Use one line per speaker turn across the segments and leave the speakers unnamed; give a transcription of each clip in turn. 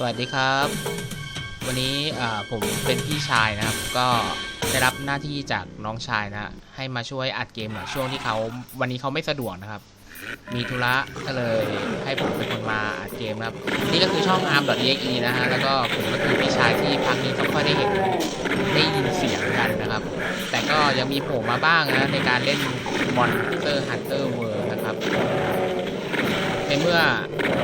สวัสดีครับ วันนี้ผมเป็นพี่ชายนะครับ ก็ได้รับหน้าที่จากน้องชายนะให้มาช่วยอัดเกมหน่อยช่วงที่เขาวันนี้เขาไม่สะดวกนะครับ มีธุระก็เลยให้ผมเป็นคนมาอัดเกมครับ นี่ก็คือช่อง arm.exe นะฮะแล้วก็ผมก็คือพี่ชายที่พักนี้ต้องค่อยได้เห็นได้ยินเสียงกันนะครับ แต่ก็ยังมีโผล่มาบ้างนะในการเล่น Monster Hunter World นะครับ เมื่อ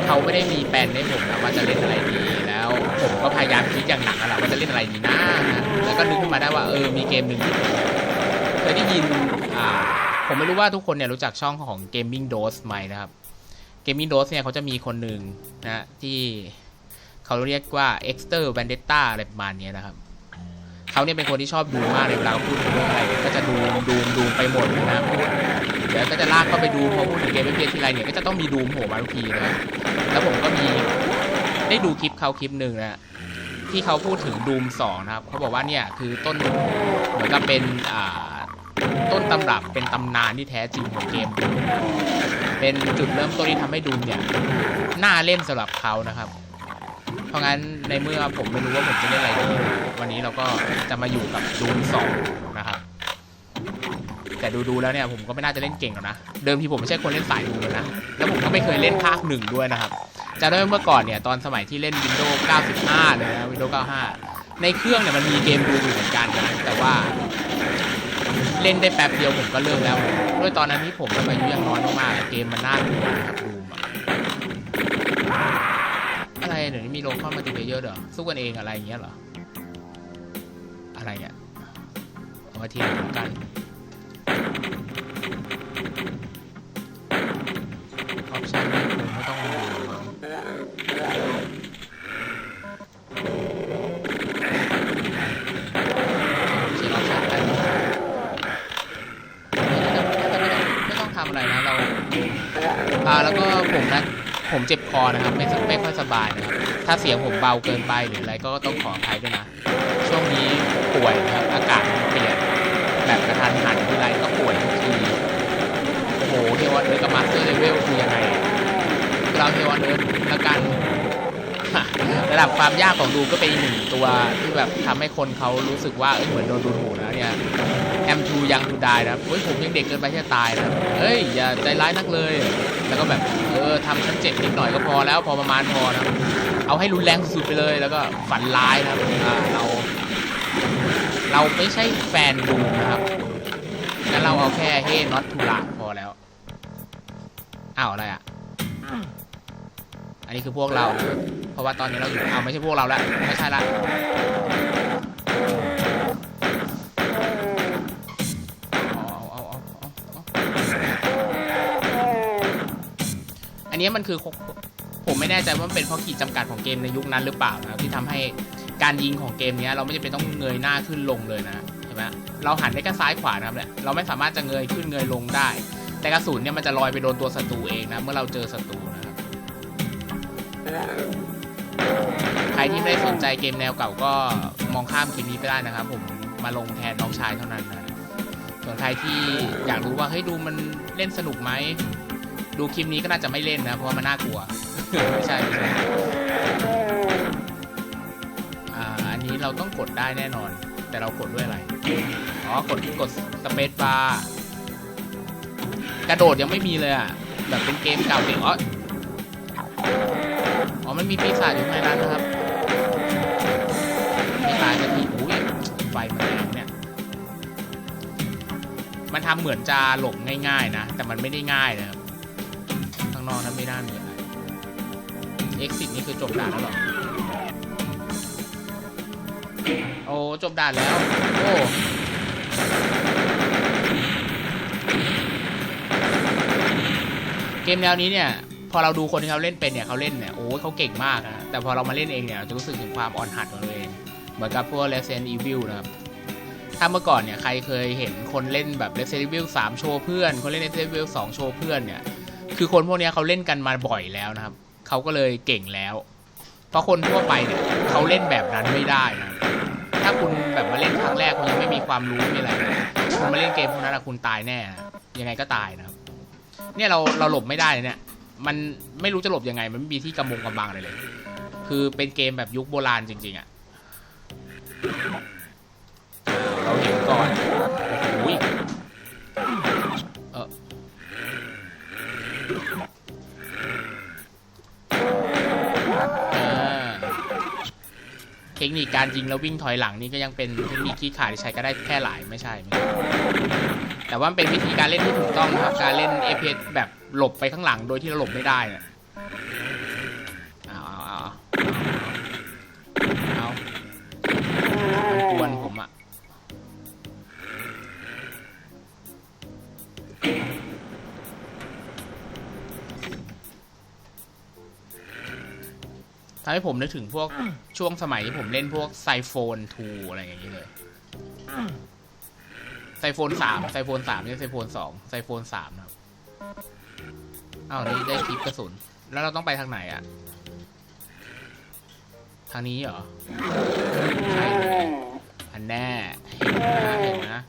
เขาไม่ได้มีแปลนให้ผมนะว่าจะเล่นอะไรดีแล้ว ผมก็พยายามคิดอย่างหนักแล้วว่าจะเล่นอะไรดีนะแล้วก็นึกขึ้นมาได้ว่าเออมีเกมหนึ่งที่ผมเคยได้ยินอ่าผมไม่รู้ว่าทุกคนเนี่ยรู้จักช่องของ Gaming Dose ไหมนะครับ Gaming Dose เนี่ยเขาจะมีคนหนึ่งนะที่เขาเรียกว่า Exter Vendetta อะไรประมาณนี้นะครับเขาเนี่ยเป็นคนที่ชอบดูมากเลยเวลาพูดถึงเรื่องอะไรก็จะดูดูดูไปหมดเลยนะพูดเดี๋ยวก็จะลากเข้าไปดูพอพูดถึงเกมเพียทีไรเนี่ยก็จะต้องมีดูมโผล่มาทุกทีนะ แล้วผมก็มีได้ดูคลิปเขาคลิปหนึ่งนะที่เขาพูดถึงดูมสองนะครับเขาบอกว่าเนี่ยคือต้นเหมือนกับเป็นอ่าต้นตำรับเป็นตำนานที่แท้จริงของเกม เป็นจุดเริ่มต้นที่ทำให้ดูมเนี่ยน่าเล่นสำหรับเขานะครับ เพราะงั้นในเมื่อผมไม่รู้ว่าผมจะเล่นอะไรดีวันนี้เราก็จะมาอยู่กับดูมสองนะครับ แต่ดูดูๆแล้วเนี่ยผมก็ไม่น่าจะเล่นเก่งหรอกนะ เดิมทีผมไม่ใช่คนเล่นสายดูเลยนะ แล้วผมก็ไม่เคยเล่นภาคหนึ่งด้วยนะครับจะได้เมื่อก่อนเนี่ยตอนสมัยที่เล่น Windows 95 เลยนะ Windows 95 ในเครื่องเนี่ยมันมีเกมดูอยู่เหมือนกันนะแต่ว่า เล่นได้แป๊บเดียวผมก็เลิกแล้วด้วยตอนนั้นที่ผมแบบอายุยังน้อยมากๆเกมมันน่ากลัวครับดูมอะอะไรเดี๋ยวนี้มีโลคอลมาติเยอะเหรอสู้กันเองอะไรอย่างเงี้ยเหรออะไรเนี่ยเอามาเทียบกัน ออปชั่นนี่ผมไม่ต้องดูเช็คออปชั่นกันไม่ต้องไม่ต้องทำอะไรนะเราอ่าแล้วก็ผมนะผมเจ็บคอนะครับไม่ไม่ค่อยสบายนะครับถ้าเสียงผมเบาเกินไปหรืออะไรก็ต้องขออภัยด้วยนะ ช่วงนี้ป่วยนะครับอากาศมันเปลี่ยนแบบกระทันหันทีไรก็ ป่วยทีโอ้โหเทวอนเอิร์ธกับมาสเตอร์เลเวลคือยังไงเราเทวอนเอิร์ธละกันระดับความยากของดูก็เป็นอีกหนึ่งตัวที่แบบทำให้คนเขารู้สึกว่าเอ้ยเหมือนโดนดูถูกนะเนี่ยแอมทูยังทูดายนะเฮ้ยผมยังเด็กเกินไปที่จะตายนะเฮ้ยอย่าใจร้ายนักเลย แล้วก็แบบเออทำชั้นเจ็ดนิดหน่อยก็พอแล้วพอประมาณพอนะเอาให้รุนแรงสุดๆไปเลยแล้วก็ฝันร้ายนะครับเรา เราไม่ใช่แฟนดูนะครับ งั้นเราเอาแค่เฮ้น็อตทูลาพอแล้วอ้าวอะไรอะ อันนี้คือพวกเรา เพราะว่าตอนนี้เราอยู่เอาไม่ใช่พวกเราแล้วไม่ใช่ละเอาเอาเอาเอาเอาอันนี้มันคือผมไม่แน่ใจว่ามันเป็นเพราะขีดจำกัดของเกมในยุคนั้นหรือเปล่านะครับที่ทำให้การยิงของเกมนี้เราไม่จำเป็นต้องเงยหน้าขึ้นลงเลยนะ ไหมเราหันได้แค่ซ้ายขวานะครับเนี่ยเราไม่สามารถจะเงยขึ้นเงยลงได้ แต่กระสุนเนี่ยมันจะลอยไปโดนตัวศัตรูเองนะเมื่อเราเจอศัตรูนะครับใครที่ไม่ได้สนใจเกมแนวเก่าก็มองข้ามคลิปนี้ไปได้นะครับ ผมมาลงแทนน้องชายเท่านั้นนะส่วนใครที่อยากรู้ว่าเฮ้ยดูมันเล่นสนุกไหมดูคลิปนี้ก็น่าจะไม่เล่นนะเพราะว่ามันน่ากลัวไม่ใช่ใชอ่าอันนี้เราต้องกดได้แน่นอน แต่เรากดด้วยอะไร อ๋อกดกดสเปซบาร์กระโดดยังไม่มีเลยอะ แบบเป็นเกมเก่าเด็กอ๋ออ๋อมันมีปีศาจอยู่ในนั้นนะครับไม่ตายสักทีอุ้ยไฟมันแรงเนี่ย มันทำเหมือนจะหลบง่ายๆนะ แต่มันไม่ได้ง่ายนะครับข้างนอกนั้นไม่น่ามีอะไร exit นี่คือจบด่านแล้วหรอ โอ้จบด่านแล้ว โอ้เกมแนวนี้เนี่ย พอเราดูคนที่เขาเล่นเป็นเนี่ยเขาเล่นเนี่ยโอ้เขาเก่งมากนะแต่พอเรามาเล่นเองเนี่ยเราจะรู้สึกถึงความอ่อนหัดของตัวเองเหมือนกับพวก Resident Evil นะครับถ้าเมื่อก่อนเนี่ยใครเคยเห็นคนเล่นแบบ Resident Evil 3 โชว์เพื่อน คนเล่น Resident Evil 2 โชว์เพื่อนเนี่ย คือคนพวกนี้เขาเล่นกันมาบ่อยแล้วนะครับ เขาก็เลยเก่งแล้ว เพราะคนทั่วไปเนี่ยเขาเล่นแบบนั้นไม่ได้นะ ถ้าคุณแบบมาเล่นครั้งแรกคุณยังไม่มีความรู้ไม่มีอะไรคุณมาเล่นเกมพวกนั้นอะคุณตายแน่ ยังไงก็ตายนะครับเนี่ยเราเราหลบไม่ได้เนี่ย มันไม่รู้จะหลบยังไง มันไม่มีที่กำมงกำบังอะไรเลย คือเป็นเกมแบบยุคโบราณจริง ๆอะ่ ทคนิคการยิงแล้ววิ่งถอยหลังนี่ก็ยังเป็นเทคนิคที่ขาดที่ใช้ก็ได้แค่หลายไม่ใช่ไม่ใช่แต่ว่าเป็นวิธีการเล่นที่ถูกต้องครับการเล่น FPS แบบหลบไปข้างหลังโดยที่เราหลบไม่ได้เนี่ย ทำให้ผมนึกถึงพวกช่วงสมัยที่ผมเล่นพวกไซโฟน2อะไรอย่างนี้เลยไซโฟนสามไซโฟนสามไม่ใช่ไซโฟนสองไซโฟนสามนะครับอ้าวนี่ได้คลิปกระสุน แล้วเราต้องไปทางไหนอะทางนี้เหรอใช่เลยอันแน่เห็นนะเห็นนะ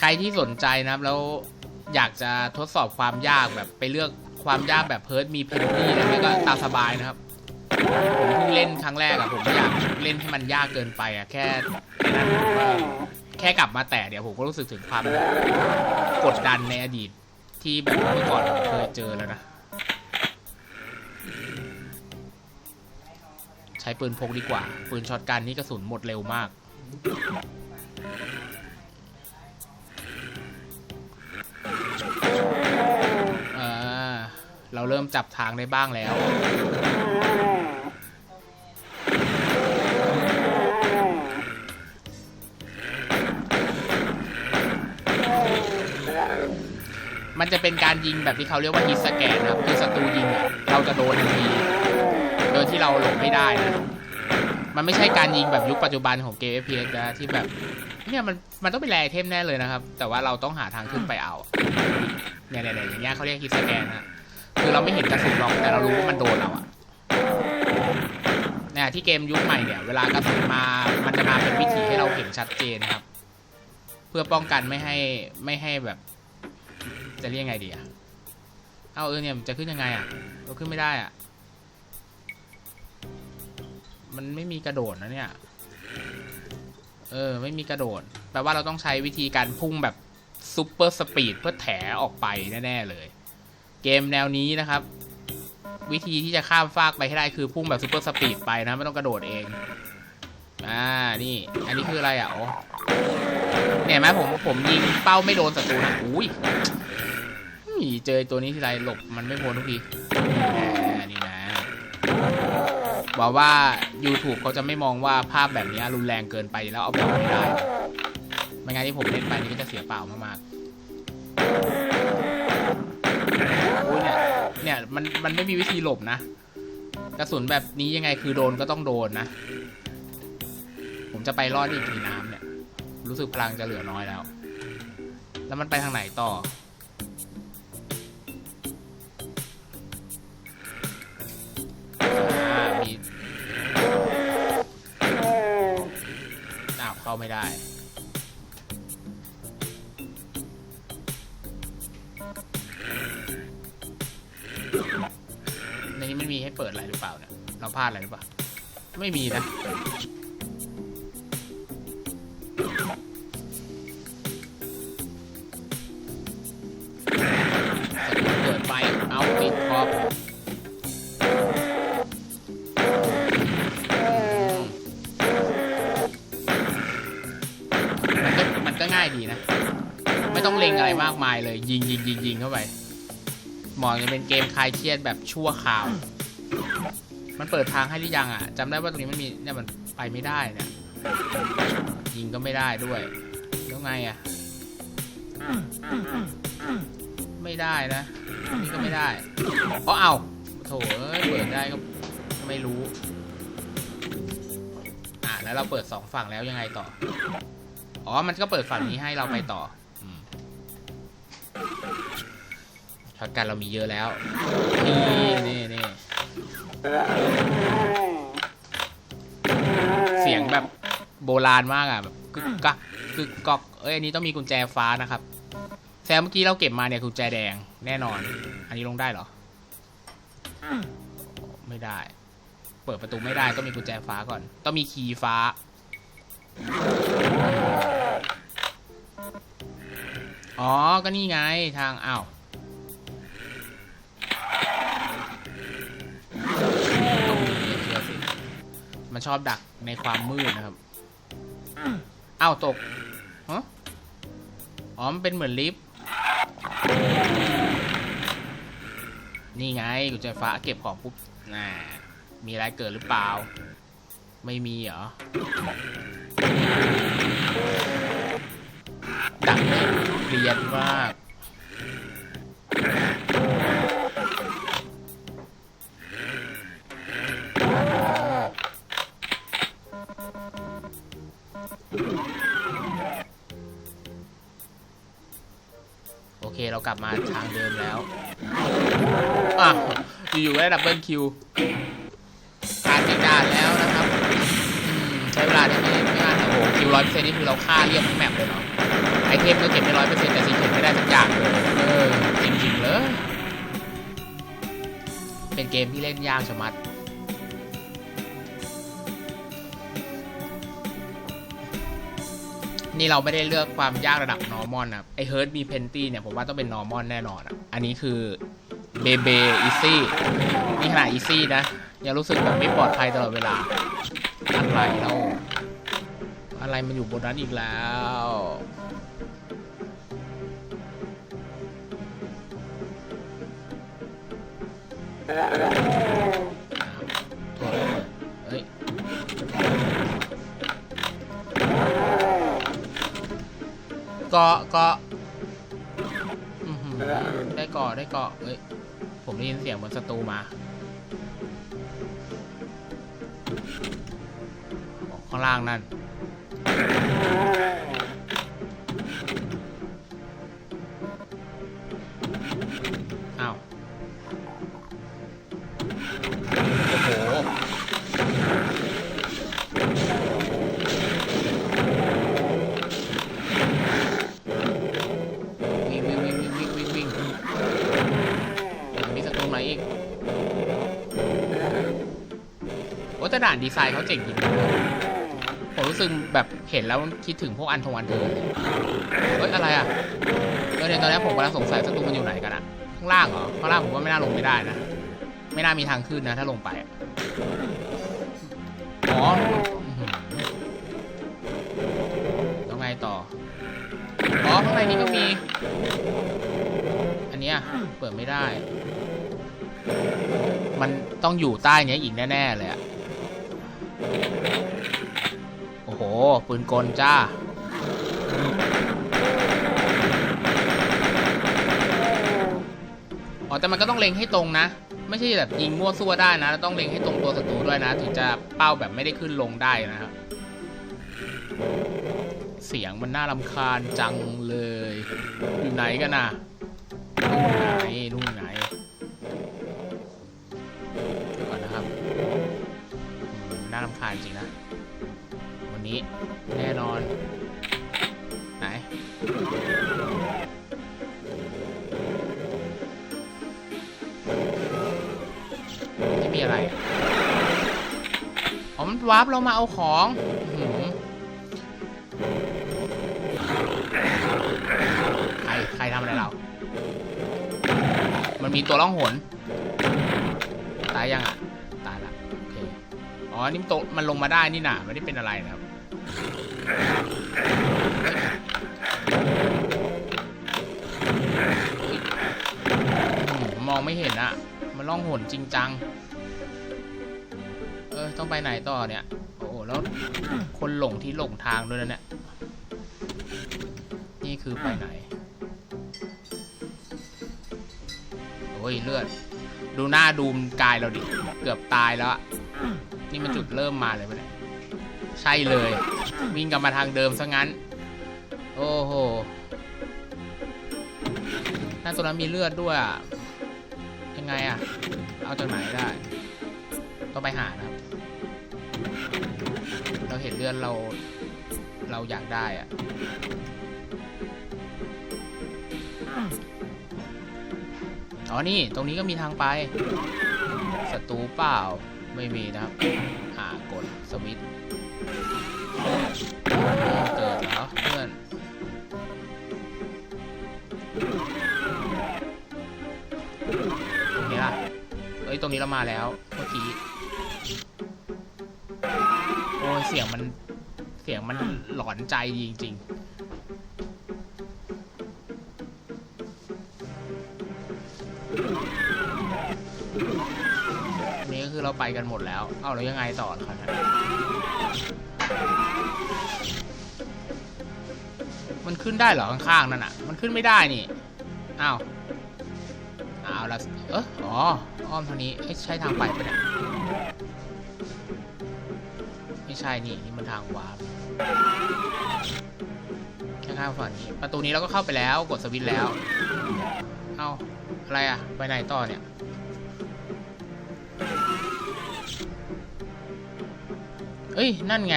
ใครที่สนใจนะครับแล้วอยากจะทดสอบความยากแบบไปเลือก ความยากแบบเพิร์ดมีเพนนี่อะไรเงี้ยก็ตามสบายนะครับ ผมเพิ่งเล่นครั้งแรกอะผมไม่อยากเล่นให้มันยากเกินไปอะแค่นั้นแค่กลับมาแตะเดี๋ยวผมก็รู้สึกถึงความกดดันในอดีตที่แบบเมื่อก่อนเคยเจอแล้วนะ ใช้ปืนพกดีกว่า ปืนช็อตกันนี่กระสุนหมดเร็วมาก เราเริ่มจับทางได้บ้างแล้ว มันจะเป็นการยิงแบบที่เขาเรียกว่าฮิตสแกนนะครับ คือศัตรูยิงเราจะโดนทันที โดยที่เราหลบไม่ได้นะ มันไม่ใช่การยิงแบบยุคปัจจุบันของเกม FPS นะที่แบบเนี่ยมันมันต้องเป็นแรไอเทมแน่เลยนะครับ แต่ว่าเราต้องหาทางขึ้นไปเอาเนี่ยเนี่ยอย่างเงี้ยเขาเรียกฮิตสแกนนะ คือเราไม่เห็นกระสุนหรอกแต่เรารู้ว่ามันโดนเราอะเนี่ยที่เกมยุคใหม่เนี่ยเวลากระสุนมามันจะมาเป็นวิธีให้เราเห็นชัดเจนครับ เพื่อป้องกันไม่ให้ไม่ให้แบบ จะเรียกไงดีอะเอาเออเนี่ยจะขึ้นยังไงอะเราขึ้นไม่ได้อะมันไม่มีกระโดดนะเนี่ย เออ ไม่มีกระโดด แปลว่าเราต้องใช้วิธีการพุ่งแบบซูเปอร์สปีดเพื่อแถออกไปแน่ ๆ เลย เกมแนวนี้นะครับ วิธีที่จะข้ามฟากไปให้ได้คือพุ่งแบบซูเปอร์สปีดไปนะ ไม่ต้องกระโดดเอง อ่า นี่ อันนี้คืออะไรอะอ๋อเนี่ยไหมผมผมยิงเป้าไม่โดนศัตรูนะอุ้ยอุ้ยเจอตัวนี้ทีไรหลบมันไม่พ้นทุกทีแหมนี่นะบอกว่า YouTube เขาจะไม่มองว่าภาพแบบนี้รุนแรงเกินไปแล้วเอาไปไม่ได้ ไม่งั้นที่ผมเล่นไปนี่ก็จะเสียเปล่ามากๆ เนี่ยมันมันไม่มีวิธีหลบนะกระสุนแบบนี้ยังไงคือโดนก็ต้องโดนนะ ผมจะไปรอดอีกทีน้ำเนี่ย รู้สึกพลังจะเหลือน้อยแล้ว แล้วมันไปทางไหนต่ออ่ามีอ้าวเข้าไม่ได้ เปิดอะไรหรือเปล่าเนี่ย เราพลาดอะไรหรือเปล่า ไม่มีนะ เปิดไฟเอาปิดพอมันก็มันก็ง่ายดีนะ ไม่ต้องเล็งอะไรมากมายเลย ยิงยิงยิงยิงเข้าไปหมองจะเป็นเกมคลายเครียดแบบชั่วคราว มันเปิดทางให้หรือยังอะจำได้ว่าตรงนี้มันมีเนี่ยมันไปไม่ได้เนี่ยยิงก็ไม่ได้ด้วยแล้วไงอะ ไม่ได้นะนี่ก็ไม่ได้เพราเอาโถเอ้ยเปิดได้ก็ไม่รู้อะแล้วเราเปิดสองฝั่งแล้วยังไงต่ออ๋อมันก็เปิดฝั่งนี้ให้เราไปต่อช็อตกันเรามีเยอะแล้ว นี่นี่นี่ เสียงแบบโบราณมากอะแบบกึกกักกึกกอกเอ้ยอันนี้ต้องมีกุญแจฟ้านะครับแซมเมื่อกี้เราเก็บมาเนี่ยกุญแจแดงแน่นอน อันนี้ลงได้เหรอ ไม่ได้ เปิดประตูไม่ได้ต้องมีกุญแจฟ้าก่อน ต้องมีคีย์ฟ้า อ๋อก็นี่ไงทางอ้าว มันชอบดักในความมืดนะครับอ้าวตกฮะอ๋อมันเป็นเหมือนลิฟต์นี่ไงกุญแจฟ้าเก็บของปุ๊บน่ามีอะไรเกิดหรือเปล่า ไม่มีเหรอดักเนี่ยเรียนมาก เคเรากลับมาทางเดิมแล้วอะอยู่ๆก็ได้ดับเบิลคิวการจัดการแล้วนะครับใช้เวลาได้ไม่ไม่นานโอ้โหคิวร้อยเปอร์เซ็นต์นี่คือเราฆ่าเรียบทั้งแมปเลยเนาะไอเทมก็เก็บได้ร้อยเปอร์เซ็นต์แต่ซีเก็บไม่ได้สักอย่างเลยเออจริงๆเลยเป็นเกมที่เล่นยากชะมัด นี่เราไม่ได้เลือกความยากระดับ normal นะไอเฮิร์ตมีเพนตี้เนี่ยผมว่าต้องเป็น normal แน่นอนอะ อันนี้คือเบเบอีซี่นี่ขนาดอีซี่นะ ยังรู้สึกแบบไม่ปลอดภัยตลอดเวลา อะไรแล้วอะไรมันอยู่บนนั้นอีกแล้วโเกาะเกาะอื้อหือได้เกาะได้เกาะเอ้ย ผมได้ยินเสียงบนศัตรูมาอ๋อข้างล่างนั่น ต่ดีไซน์เขาเจ๋งจริงผมรู้สึกแบบเห็นแล้วคิดถึงพวกอันทงอันเทอเฮ้ยอะไรอะเออเนี่ยตอนแรกผมกำลังสงสัยศัตรูมันอยู่ไหนกันอะข้างล่างเหรอข้างล่างผมว่าไม่น่าลงไม่ได้นะไม่น่ามีทางขึ้นนะ ถ้าลงไปอ๋ออื้อหือแล้วไงต่ออ๋อข้างในนี้ก็มี อันเนี้ยเปิดไม่ได้ มันต้องอยู่ใต้เนี้ยอีกแน่ ๆ เลยอะ โอ้โห ปืนกลจ้า อ๋อ แต่มันก็ต้องเล็งให้ตรงนะ ไม่ใช่แบบยิงมั่วซั่วได้นะ ต้องเล็งให้ตรงตัวศัตรูด้วยนะ ถึงจะเป้าแบบไม่ได้ขึ้นลงได้นะครับเสียงมันน่ารำคาญจังเลย อยู่ไหนกันน่ะนู่ไหนนู่นไหน ไม่มีอะไรอ๋อมันวาร์ปเรามาเอาของใครใครทำอะไรเรา มันมีตัวล่องหน ตายยังอะ ตายละโอเค อ๋อ นี่มันตกมันลงมาได้นี่น่ะ ไม่ได้เป็นอะไรนะครับมองไม่เห็นอะมันล่องหนจริงจัง ต้องไปไหนต่อเนี่ย โอ้โหแล้วคนหลงที่หลงทางด้วยนะเนี่ยนี่คือไปไหนโอ้ยเลือด ดูหน้าดูมกายเราดิ เกือบตายแล้วนี่มันจุดเริ่มมาเลยปะเนี่ยใช่เลย วิ่งกลับมาทางเดิมซะงั้น โอ้โหน้าตัวนั้นมีเลือดด้วยยังไงอะเอาจากไหนได้ ต้องไปหานะครับ เราเห็นเลือดเราเราอยากได้อะอ๋อนี่ ตรงนี้ก็มีทางไปศัตรูเปล่าไม่มีนะครับ อ่ากดสวิตช์เกิดเหรอเพื่อนตรงนี้ล่ะเอ้ย ตรงนี้เรามาแล้วเมื่อกี้ เสียงมันเสียงมันหลอนใจดีจริงๆนี่ก็คือเราไปกันหมดแล้ว เอาแล้วยังไงต่อครับมันขึ้นได้เหรอข้างๆนั่นอะ มันขึ้นไม่ได้นี่ อ้าวเอาละเอออ๋อ อ้อมทางนี้ใช่ทางไปปะเนี่ย ใช่นี่นี่มันทางวาร์ปข้างๆฝั่งนี้ ประตูนี้เราก็เข้าไปแล้วกดสวิตช์แล้ว เอาอะไรอะไปไหนต่อเนี่ยเอ้ย นั่นไง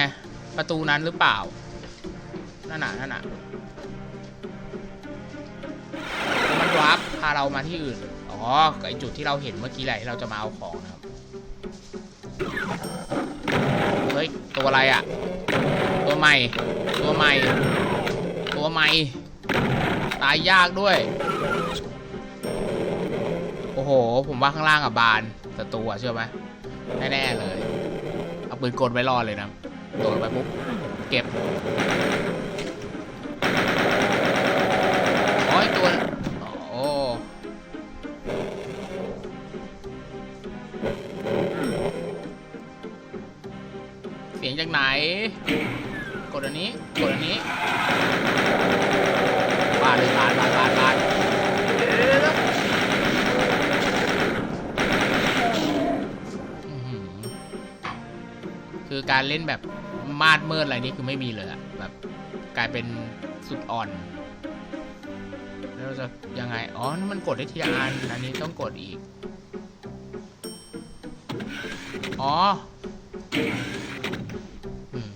ประตูนั้นหรือเปล่า นั่นน่ะ นั่นน่ะ มันวาร์ปพาเรามาที่อื่น อ๋อไอจุดที่เราเห็นเมื่อกี้แหละที่เราจะมาเอาของนะครับ ตัวอะไรอะ่ะตัวใหม่ ตัวใหม่ ตัวใหม่ ตายยากด้วย โอ้โห ผมว่าข้างล่างอะบานศัตรูอะเชื่อไหมแน่ๆเลย เอาปืนกลไว้รอเลยนะ โดดไปปุ๊บ เก็บ การเล่นแบบมาดเมิดอะไรนี่คือไม่มีเลยอะแบบกลายเป็นสุดอ่อน แล้วเราจะยังไง อ๋อนั่นมันกดได้ทีละอัน อันนี้ต้องกดอีก อ๋ออืม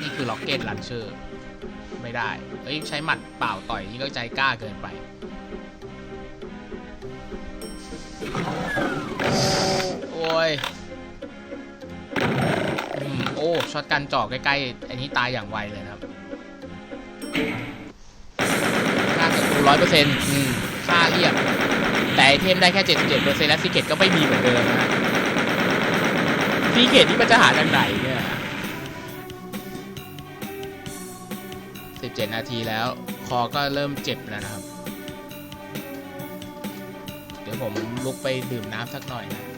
นี่คือล็อกเก็ตลันเชอร์ ไม่ได้ เอ้ย ใช้หมัดเปล่าต่อยนี่ก็ใจกล้าเกินไป ช็อตกันจ่อใกล้ๆ อันนี้ตายอย่างไวเลยครับค่าศัตรูร้อยเปอร์เซ็นต์ค่าเรียบ แต่เทมได้แค่เจ็ดสิบเจ็ดเปอร์เซ็นต์และซีเกตก็ไม่มีเหมือนเดิมนะซีเกตที่มันจะหาจากไหนเนี่ยสิบเจ็ดนาทีแล้ว คอก็เริ่มเจ็บแล้วนะครับ เดี๋ยวผมลุกไปดื่มน้ำสักหน่อยนะ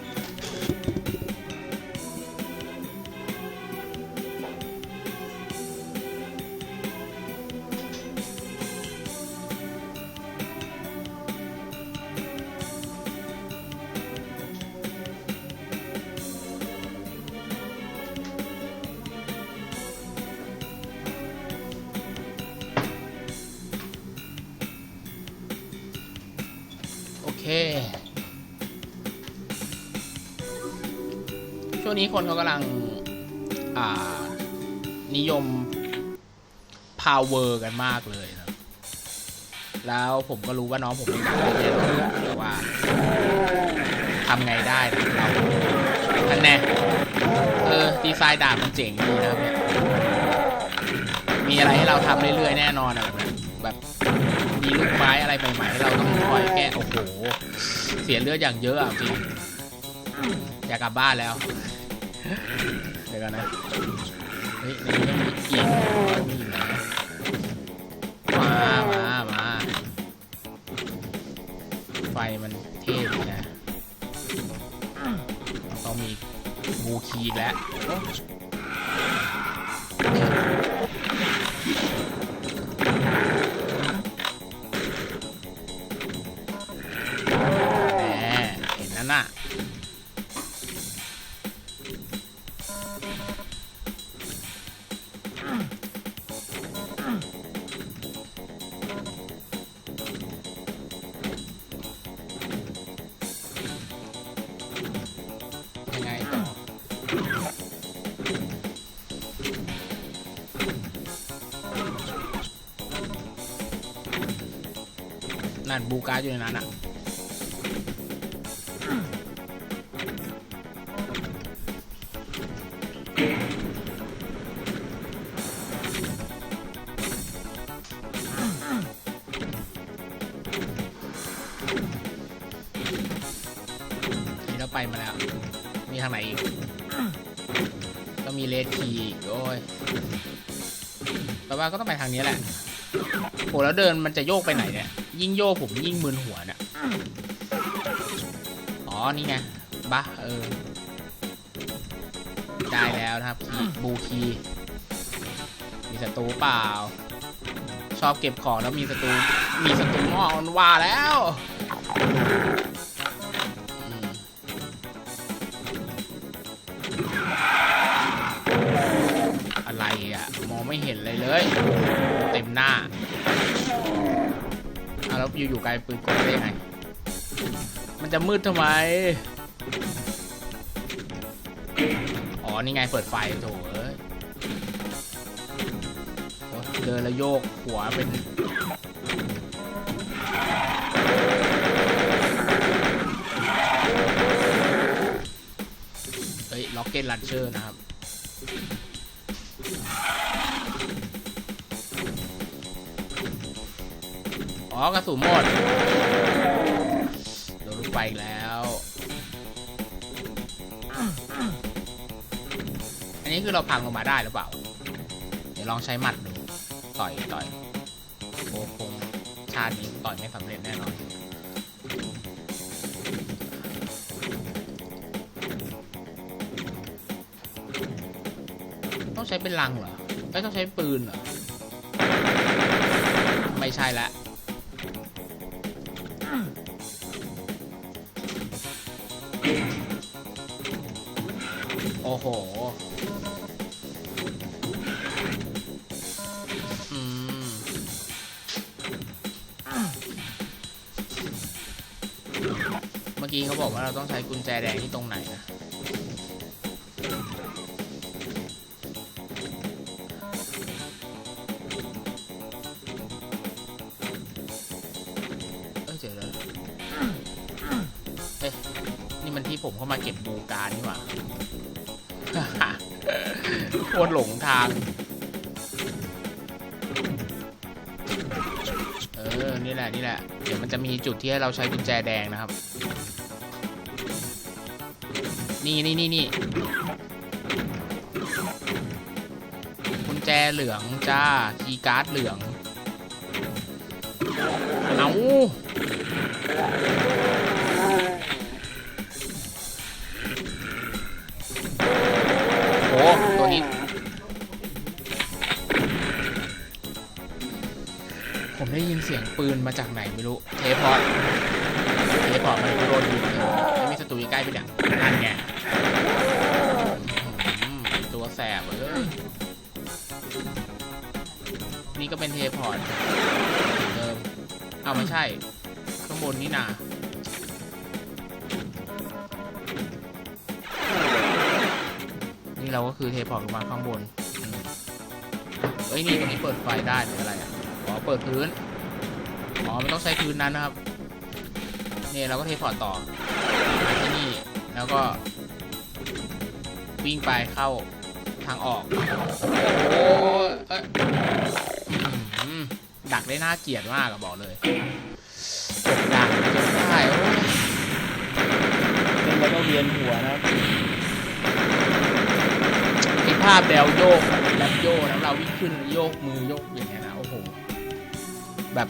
ช่วงนี้คนเขากำลัง อ่า นิยม power กันมากเลยนะ แล้วผมก็รู้ว่าน้องผมเป็นแบบนี้แน่นแต่ว่าทำไงได้นะเราท่านแน่เออ ดีไซน์ดาบมันเจ๋งดีนะครับเนี่ยมีอะไรให้เราทำเรื่อยๆ แน่นอนอะแบบแบบมีลูกไม้อะไรใหม่ๆให้เราต้องคอยแก้โอ้โห เสียเลือดอย่างเยอะอะจริงอยากกลับบ้านแล้ว เดี๋ยวก่อนนะ เฮ้ยในนี้ยังมีอีกมีอีกนะมา มา มา ไฟมันเท่ดีนะ ต้องมีงูคีแล้ว การ์ดอยู่ในนั้นอะนี่เราไปมาแล้ว มีทางไหนอีกก็มีเลสคีโอ้ยแต่ว่าก็ต้องไปทางนี้แหละโหแล้วเดินมันจะโยกไปไหนเนี่ย ยิ่งโยกผมยิ่งมึนหัวเนี่ยอ๋อ นี่ไงบ้าเออ ได้แล้วนะครับ บูคีมีศัตรูเปล่า ชอบเก็บของแล้วมีศัตรู มีศัตรูงอกมันว่าแล้วอะไรอะ มองไม่เห็นเลยเลย เต็มหน้า อยู่ๆกลายเป็นปืนกลได้ไง มันจะมืดทำไม อ๋อ นี่ไงเปิดไฟโถเอ้ยโอ๊ยเดินแล้วโยกหัวเป็นเฮ้ยล็อกเก็ตลันเชอร์นะครับ อ๋อกระสุนหมดโดนลูกไฟอีกแล้ว อันนี้คือเราพังลงมาได้หรือเปล่า เดี๋ยวลองใช้หมัดดู ต่อยต่อยโอ้คงชาตินี้ต่อยไม่สำเร็จแน่นอนต้องใช้เป็นลังเหรอ ไม่ต้องใช้ปืนเหรอ ไม่ใช่ละ โหอืมเมื่อกี้เขาบอกว่าเราต้องใช้กุญแจแดงที่ตรงไหนนะเอ้ยเจอแล้วเอ๊ะนี่มันที่ผมเข้ามาเก็บบูการนี่หว่า โคตรหลงทาง เออ นี่แหละ นี่แหละ เดี๋ยวมันจะมีจุดที่ให้เราใช้กุญแจแดงนะครับ นี่นี่นี่นี่กุญแจเหลืองจ้า คีย์การ์ดเหลือง เอา ปืนมาจากไหนไม่รู้ เทพอร์ตเทพอร์ตมันโดนยิงเลยไม่มีศัตรูอยู่ใกล้ไปเนี่ยนั่นไงตัวแสบเอ้ยนี่ก็เป็นเทพอร์ตเดิมเอาไม่ใช่ ข้างบนนี่นานี่เราก็คือเทพอร์ตลงมาข้างบนเอ้ยนี่ตรงนี้เปิดไฟได้หรืออะไรอะอ๋อเปิดพื้น อ๋อมันต้องใช้พื้นนั้นนะครับนี่เราก็เทพอร์ตต่อที่นี่แล้วก็ วิ่งไปเข้าทางออก โอ้ยเอ้ยอื้อหือดักได้น่าเกลียดมากอะบอกเลยกดดันจนได้โอ้ยเล่นแล้วก็เวียนหัวนะครับไอภาพแดวโยกแบบโยกแล้วเราวิ่งขึ้นโยกมือโยกอย่างเงี้ยนะโอ้โหแบบ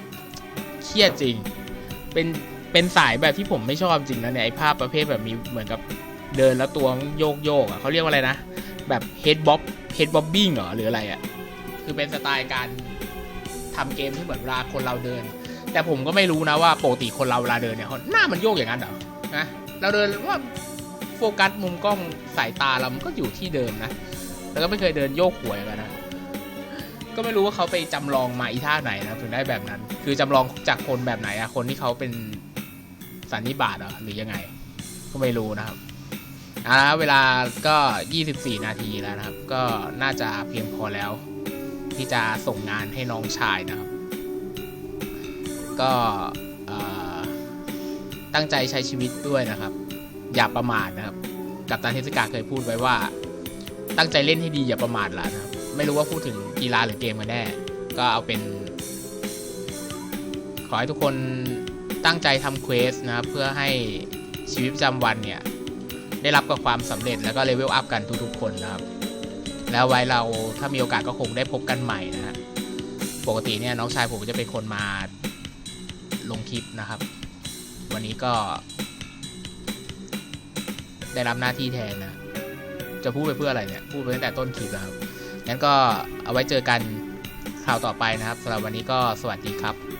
รียดจริง เป็นเป็นสายแบบที่ผมไม่ชอบจริงนะเนี่ยไอภาพประเภทแบบมีเหมือนกับเดินแล้วตัวโยกโยกอะเขาเรียกว่าอะไรนะ แบบเฮดบ๊อบเฮดบ๊อบบิ้งเหรอหรืออะไรอะคือเป็นสไตล์การทำเกมที่เหมือนเวลาคนเราเดิน แต่ผมก็ไม่รู้นะว่าปกติคนเราเวลาเดินเนี่ยหน้ามันโยกอย่างนั้นเหรอนะเราเดินว่าโฟกัสมุมกล้องสายตาเรามันก็อยู่ที่เดิมนะแล้วก็ไม่เคยเดินโยกหัวอย่างนั้นนะ ก็ไม่รู้ว่าเขาไปจำลองมาอีท่าไหนนะถึงได้แบบนั้น คือจำลองจากคนแบบไหนอะคนที่เขาเป็นสันนิบาตเหรอหรือยังไง ก็ไม่รู้นะครับอ่าเวลาก็ 24 นาทีแล้วนะครับ ก็น่าจะเพียงพอแล้ว ที่จะส่งงานให้น้องชายนะครับ ก็ตั้งใจใช้ชีวิตด้วยนะครับ อย่าประมาทนะครับ กับตันเทศกาเคยพูดไว้ว่า ตั้งใจเล่นให้ดีอย่าประมาทละนะครับ ไม่รู้ว่าพูดถึงกีฬาหรือเกมกันแน่ ก็เอาเป็น ขอให้ทุกคนตั้งใจทำเควสนะครับเพื่อให้ชีวิตประจำวันเนี่ย ได้รับกับความสำเร็จแล้วก็เลเวลอัพกันทุกๆคนนะครับ แล้วไว้เราถ้ามีโอกาสก็คงได้พบกันใหม่นะฮะปกติเนี่ยน้องชายผมจะเป็นคนมาลงคลิปนะครับ วันนี้ก็ ได้รับหน้าที่แทนนะ จะพูดไปเพื่ออะไรเนี่ย พูดไปตั้งแต่ต้นคลิปแล้วครับ งั้นก็เอาไว้เจอกันคราวต่อไปนะครับสำหรับวันนี้ก็สวัสดีครับ